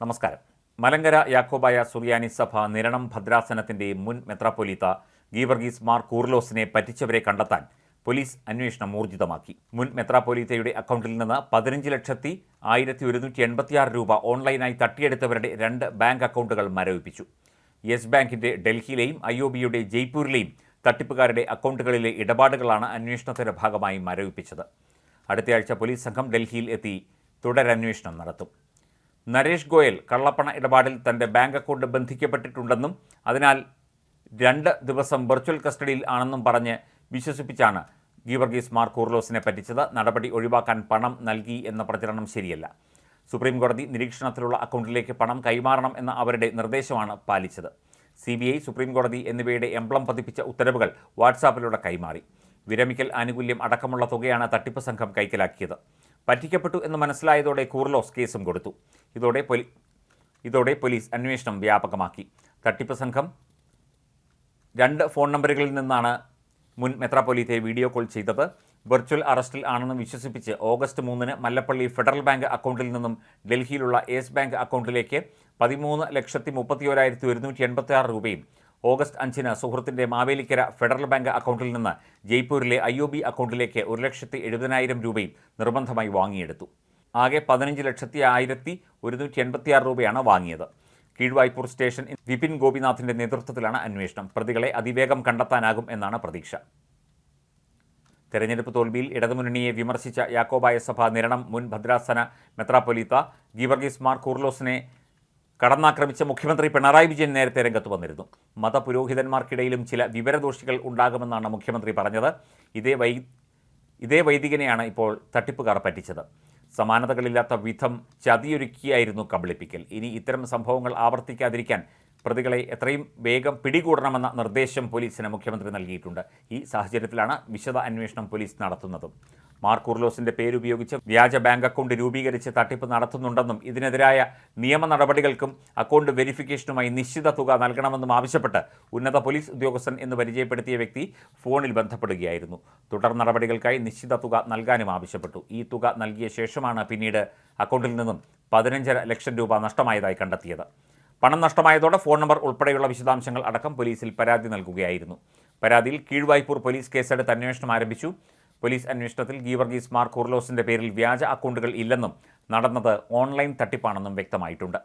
നമസ്കാരം. മലങ്കര യാക്കോബായ സുറിയാനി സഭ നിരണം ഭദ്രാസനത്തിന്റെ മുൻ മെത്രാപ്പൊലീത്ത ഗീവർഗീസ് മാർ കൂർലോസിനെ പറ്റിച്ചവരെ കണ്ടെത്താൻ പോലീസ് അന്വേഷണം ഊർജിതമാക്കി. മുൻ മെത്രാപ്പൊലീത്തയുടെ അക്കൗണ്ടിൽ നിന്ന് പതിനഞ്ച് ലക്ഷത്തി ആയിരത്തി ഒരുന്നൂറ്റി എൺപത്തിയാറ് രൂപ ഓൺലൈനായി തട്ടിയെടുത്തവരുടെ രണ്ട് ബാങ്ക് അക്കൗണ്ടുകൾ മരവിപ്പിച്ചു. യെസ് ബാങ്കിന്റെ ഡൽഹിയിലെയും ഐ ഒ ബിയുടെ ജയ്പൂരിലെയും തട്ടിപ്പുകാരുടെ അക്കൗണ്ടുകളിലെ ഇടപാടുകളാണ് അന്വേഷണത്തിന്റെ ഭാഗമായി മരവിപ്പിച്ചത്. അടുത്തയാഴ്ച പോലീസ് സംഘം ഡൽഹിയിൽ എത്തി തുടരന്വേഷണം നടത്തും. നരേഷ് ഗോയൽ കള്ളപ്പണ ഇടപാടിൽ തന്റെ ബാങ്ക് അക്കൗണ്ട് ബന്ധിക്കപ്പെട്ടിട്ടുണ്ടെന്നും അതിനാൽ രണ്ട് ദിവസം വെർച്വൽ കസ്റ്റഡിയിൽ ആണെന്നും പറഞ്ഞ് വിശ്വസിപ്പിച്ചാണ് ഗീവർഗീസ് മാർ കൂർലോസിനെ പറ്റിച്ചത്. നടപടി ഒഴിവാക്കാൻ പണം നൽകി എന്ന പ്രചരണം ശരിയല്ല. സുപ്രീം കോടതി നിരീക്ഷണത്തിലുള്ള അക്കൗണ്ടിലേക്ക് പണം കൈമാറണം എന്ന അവരുടെ നിർദ്ദേശമാണ് പാലിച്ചത്. സി ബി ഐ സുപ്രീം കോടതി എന്നിവയുടെ എംബ്ലം പതിപ്പിച്ച ഉത്തരവുകൾ വാട്സാപ്പിലൂടെ കൈമാറി. വിരമിക്കൽ ആനുകൂല്യം അടക്കമുള്ള തുകയാണ് തട്ടിപ്പ് സംഘം കൈക്കലാക്കിയത്. പറ്റിക്കപ്പെട്ടു എന്ന് മനസ്സിലായതോടെ കൂർലോസ് കേസും കൊടുത്തു. ഇതോടെ പൊലി ഇതോടെ പോലീസ് അന്വേഷണം വ്യാപകമാക്കി. തട്ടിപ്പ് സംഘം രണ്ട് ഫോൺ നമ്പറുകളിൽ നിന്നാണ് മുൻ മെത്രാപൊലീത്തെ വീഡിയോ കോൾ ചെയ്തത്. വെർച്വൽ അറസ്റ്റിൽ ആണെന്ന് വിശ്വസിപ്പിച്ച് ഓഗസ്റ്റ് മൂന്നിന് മല്ലപ്പള്ളി ഫെഡറൽ ബാങ്ക് അക്കൗണ്ടിൽ നിന്നും ഡൽഹിയിലുള്ള യെസ് ബാങ്ക് അക്കൗണ്ടിലേക്ക് പതിമൂന്ന് ലക്ഷത്തി മുപ്പത്തിയോരായിരത്തി ഒരുന്നൂറ്റി എൺപത്തി ആറ് രൂപയും ഓഗസ്റ്റ് അഞ്ചിന് സുഹൃത്തിന്റെ മാവേലിക്കര ഫെഡറൽ ബാങ്ക് അക്കൗണ്ടിൽ നിന്ന് ജയ്പൂരിലെ ഐ ഒ ബി അക്കൗണ്ടിലേക്ക് ഒരു ലക്ഷത്തി എഴുപതിനായിരം രൂപയും നിർബന്ധമായി വാങ്ങിയെടുത്തു. ആകെ പതിനഞ്ച് ലക്ഷത്തി ആയിരത്തി ഒരുന്നൂറ്റി എൺപത്തിയാറ് രൂപയാണ് വാങ്ങിയത്. കീഴ്വായ്പൂർ സ്റ്റേഷൻ വിപിൻ ഗോപിനാഥിന്റെ നേതൃത്വത്തിലാണ് അന്വേഷണം. പ്രതികളെ അതിവേഗം കണ്ടെത്താനാകും എന്നാണ് പ്രതീക്ഷ. തെരഞ്ഞെടുപ്പ് തോൽവിയിൽ ഇടതുമുന്നണിയെ വിമർശിച്ച യാക്കോബായ സഭ നിരണം മുൻ ഭദ്രാസന മെത്രാപ്പൊലീത്ത ഗീവർഗീസ് മാർ കൂർലോസിനെ കടന്നാക്രമിച്ച മുഖ്യമന്ത്രി പിണറായി വിജയൻ നേരത്തെ രംഗത്ത് വന്നിരുന്നു. മതപുരോഹിതന്മാർക്കിടയിലും ചില വിവരദോഷികൾ ഉണ്ടാകുമെന്നാണ് മുഖ്യമന്ത്രി പറഞ്ഞത്. ഇതേ വൈ ഇതേ വൈദികനെയാണ് ഇപ്പോൾ തട്ടിപ്പുകാർ പറ്റിച്ചത്. സമാനതകളില്ലാത്ത വിധം ചതിയൊരുക്കിയായിരുന്നു കബളിപ്പിക്കൽ. ഇനി ഇത്തരം സംഭവങ്ങൾ ആവർത്തിക്കാതിരിക്കാൻ പ്രതികളെ എത്രയും വേഗം പിടികൂടണമെന്ന നിർദ്ദേശം പോലീസിന് മുഖ്യമന്ത്രി നൽകിയിട്ടുണ്ട്. ഈ സാഹചര്യത്തിലാണ് വിശദ അന്വേഷണം പോലീസ് നടത്തുന്നതും. മാർ കുർലോസിന്റെ പേരുപയോഗിച്ച് വ്യാജ ബാങ്ക് അക്കൗണ്ട് രൂപീകരിച്ച് തട്ടിപ്പ് നടത്തുന്നുണ്ടെന്നും ഇതിനെതിരായ നിയമ നടപടികൾക്കും അക്കൗണ്ട് വെരിഫിക്കേഷനുമായി നിശ്ചിത തുക നൽകണമെന്നും ആവശ്യപ്പെട്ട് ഉന്നത പോലീസ് ഉദ്യോഗസ്ഥൻ എന്ന് പരിചയപ്പെടുത്തിയ വ്യക്തി ഫോണിൽ ബന്ധപ്പെടുകയായിരുന്നു. തുടർ നടപടികൾക്കായി നിശ്ചിത തുക നൽകാനും ആവശ്യപ്പെട്ടു. ഈ തുക നൽകിയ ശേഷമാണ് പിന്നീട് അക്കൗണ്ടിൽ നിന്നും പതിനഞ്ചര ലക്ഷം രൂപ നഷ്ടമായതായി കണ്ടെത്തിയത്. പണം നഷ്ടമായതോടെ ഫോൺ നമ്പർ ഉൾപ്പെടെയുള്ള വിശദാംശങ്ങൾ അടക്കം പോലീസിൽ പരാതി നൽകുകയായിരുന്നു. പരാതിയിൽ കീഴ്വായ്പൂർ പോലീസ് കേസെടുത്ത് അന്വേഷണം ആരംഭിച്ചു. പോലീസ് അന്വേഷണത്തിൽ ഗീവർഗീസ് മാർ കുർലോസിന്റെ പേരിൽ വ്യാജ അക്കൗണ്ടുകൾ ഇല്ലെന്നും നടന്നത് ഓൺലൈൻ തട്ടിപ്പാണെന്നും വ്യക്തമായിട്ടുണ്ട്